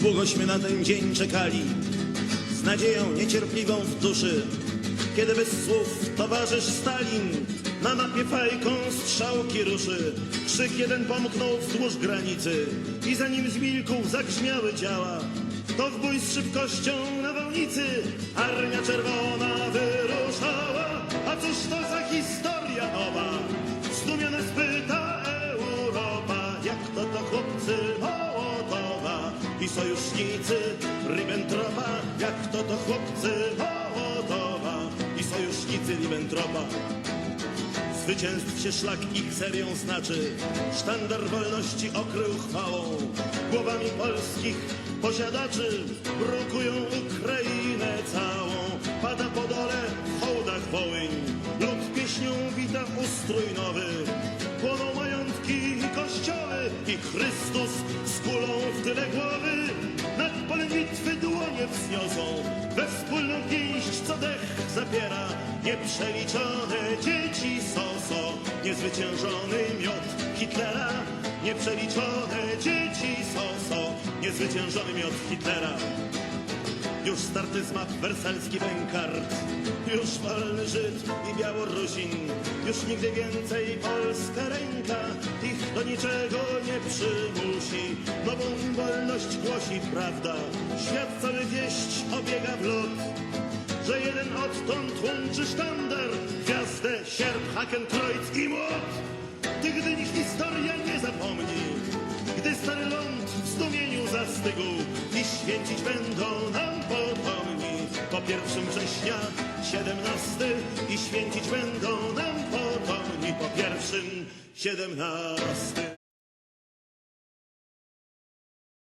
Długośmy na ten dzień czekali, z nadzieją niecierpliwą w duszy, kiedy bez słów towarzysz Stalin na mapie fajką strzałki ruszy. Krzyk jeden pomknął wzdłuż granicy i zanim zmilkł zagrzmiały działa. To w bój z szybkością nawałnicy Armia Czerwona i sojusznicy Ribbentropa, jak to to chłopcy Mołotowa i sojusznicy Ribbentropa. Zwycięstw szlak ich serią znaczy, sztandar wolności okrył chwałą. Głowami polskich posiadaczy brukują Ukrainę całą. Pada po dole w hołdach Wołyń, lud pieśnią wita ustrój nowy. I Chrystus z kulą w tyle głowy. Nad polem bitwy dłonie wzniosą, we wspólną pięść co dech zapiera. Nieprzeliczone dzieci Soso, niezwyciężony miot Hitlera. Nieprzeliczone dzieci Soso, niezwyciężony miot Hitlera. Już starty z map wersalski Bękart, już wolny Żyd i Białorusin, już nigdy więcej polska głosi prawda, świat cały wieść obiega w lot, że jeden odtąd łączy sztandar, gwiazdę, sierp, hakenkreuz i młot. Tych dni historia nie zapomni, gdy stary ląd w zdumieniu zastygł i święcić będą nam potomni. Po pierwszym września, siedemnasty i święcić będą nam potomni po pierwszym, siedemnasty.